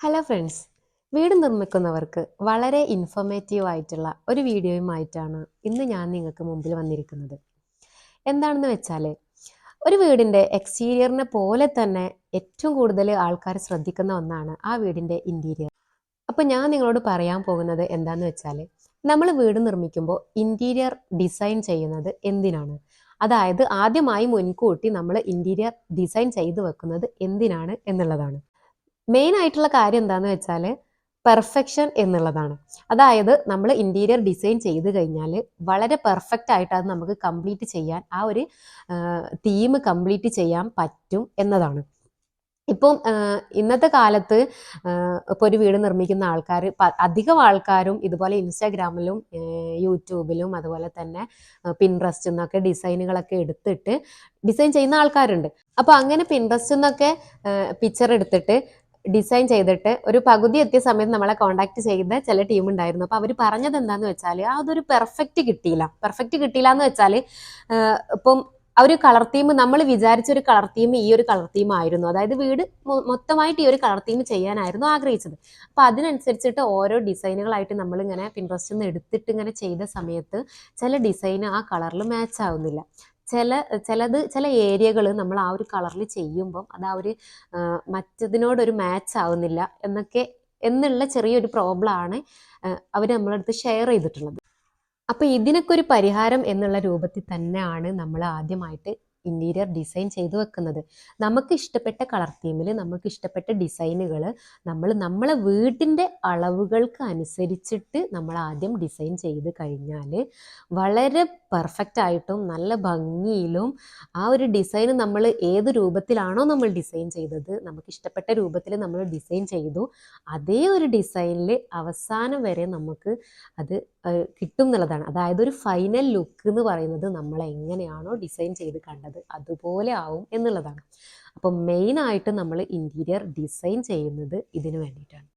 Hello friends വീട് നിർമ്മിക്കുന്നവർക്ക് വളരെ informative ആയിട്ടുള്ള ഒരു വീഡിയോയുമായിട്ടാണ് ഇന്ന് ഞാൻ നിങ്ങൾക്ക് മുമ്പിൽ വന്നിരിക്കുന്നത്. എന്താണെന്ന് വെച്ചാൽ ഒരു വീടിന്റെ എക്സ്റ്റീരിയറിനെ പോലെ തന്നെ ഏറ്റവും കൂടുതൽ ആൾക്കാർ ശ്രദ്ധിക്കുന്ന ഒന്നാണ് ആ വീടിന്റെ ഇന്റീരിയർ അപ്പോൾ ഞാൻ നിങ്ങളോട് പറയാൻ പോകുന്നത് എന്താണെന്ന് വെച്ചാൽ നമ്മൾ വീട് നിർമ്മിക്കുമ്പോൾ ഇന്റീരിയർ ഡിസൈൻ ചെയ്യുന്നത് എന്തിനാണ്? അതായത് ആദ്യമായി മുൻകൂട്ടി നമ്മൾ ഇന്റീരിയർ ഡിസൈൻ ചെയ്തു വെക്കുന്നത് എന്തിനാണ് എന്നുള്ളതാണ്. മെയിൻ ആയിട്ടുള്ള കാര്യം എന്താണെന്ന് വെച്ചാൽ പെർഫെക്ഷൻ എന്നുള്ളതാണ്. അതായത് നമ്മൾ ഇന്റീരിയർ ഡിസൈൻ ചെയ്ത് കഴിഞ്ഞാൽ വളരെ പെർഫെക്റ്റ് ആയിട്ട് അത് നമുക്ക് കംപ്ലീറ്റ് ചെയ്യാൻ ആ ഒരു തീം കംപ്ലീറ്റ് ചെയ്യാൻ പറ്റും എന്നതാണ്. ഇപ്പം ഇന്നത്തെ കാലത്ത് ഇപ്പോൾ ഒരു വീട് നിർമ്മിക്കുന്ന ആൾക്കാർ അധികം ആൾക്കാരും ഇതുപോലെ ഇൻസ്റ്റാഗ്രാമിലും യൂട്യൂബിലും അതുപോലെ തന്നെ പിൻട്രസ്റ്റിൽ നിന്നൊക്കെ ഡിസൈനുകളൊക്കെ എടുത്തിട്ട് ഡിസൈൻ ചെയ്യുന്ന ആൾക്കാരുണ്ട്. അപ്പോൾ അങ്ങനെ പിൻട്രസ്റ്റിൽ നിന്നൊക്കെ പിക്ചർ എടുത്തിട്ട് ഡിസൈൻ ചെയ്തിട്ട് ഒരു പകുതി എത്തിയ സമയത്ത് നമ്മളെ കോണ്ടാക്ട് ചെയ്ത ചില ടീം ഉണ്ടായിരുന്നു. അപ്പോൾ അവർ പറഞ്ഞത് എന്താന്ന് വെച്ചാൽ അതൊരു പെർഫെക്റ്റ് കിട്ടിയില്ല. പെർഫെക്റ്റ് കിട്ടിയില്ല എന്ന് വെച്ചാൽ ഇപ്പം ആ ഒരു കളർ തീം നമ്മൾ വിചാരിച്ച ഒരു കളർ തീം ഈ ഒരു കളർ തീം ആയിരുന്നു. അതായത് വീട് മൊത്തമായിട്ട് ഈ ഒരു കളർ തീം ചെയ്യാനായിരുന്നു ആഗ്രഹിച്ചത്. അപ്പൊ അതിനനുസരിച്ചിട്ട് ഓരോ ഡിസൈനുകളായിട്ട് നമ്മൾ ഇങ്ങനെ പിൻട്രസ്റ്റ് നിന്ന് എടുത്തിട്ട് ഇങ്ങനെ ചെയ്ത സമയത്ത് ചില ഡിസൈൻ ആ കളറിൽ മാച്ച് ആവുന്നില്ല. ചില ചിലത് ചില ഏരിയകൾ നമ്മൾ ആ ഒരു കളറിൽ ചെയ്യുമ്പം അത് ആ ഒരു മറ്റതിനോടൊരു മാച്ച് ആവുന്നില്ല എന്നൊക്കെ എന്നുള്ള ചെറിയൊരു പ്രോബ്ലം ആണ് അവർ നമ്മളടുത്ത് ഷെയർ ചെയ്തിട്ടുള്ളത്. അപ്പോൾ ഇതിനൊക്കെ ഒരു പരിഹാരം എന്നുള്ള രൂപത്തിൽ തന്നെയാണ് നമ്മൾ ആദ്യമായിട്ട് ഇന്റീരിയർ ഡിസൈൻ ചെയ്തു വെക്കുന്നത്. നമുക്ക് ഇഷ്ടപ്പെട്ട കളർ തീമിൽ നമുക്ക് ഇഷ്ടപ്പെട്ട ഡിസൈനുകൾ നമ്മൾ നമ്മളെ വീട്ടിന്റെ അളവുകൾക്ക് അനുസരിച്ചിട്ട് നമ്മൾ ആദ്യം ഡിസൈൻ ചെയ്ത് കഴിഞ്ഞാൽ വളരെ പെർഫെക്റ്റ് ആയിട്ടും നല്ല ഭംഗിയിലും ആ ഒരു ഡിസൈൻ നമ്മൾ ഏത് രൂപത്തിലാണോ നമ്മൾ ഡിസൈൻ ചെയ്തത് നമുക്ക് ഇഷ്ടപ്പെട്ട രൂപത്തിൽ നമ്മൾ ഡിസൈൻ ചെയ്തു അതേ ഒരു ഡിസൈനിൽ അവസാനം വരെ നമുക്ക് അത് കിട്ടും എന്നുള്ളതാണ് അതായത് ഒരു ഫൈനൽ ലുക്ക് എന്ന് പറയുന്നത് നമ്മൾ എങ്ങനെയാണോ ഡിസൈൻ ചെയ്ത് കണ്ടത് അതുപോലെ ആവും എന്നുള്ളതാണ്. അപ്പം മെയിനായിട്ട് നമ്മൾ ഇന്റീരിയർ ഡിസൈൻ ചെയ്യുന്നത് ഇതിനു വേണ്ടിയിട്ടാണ്.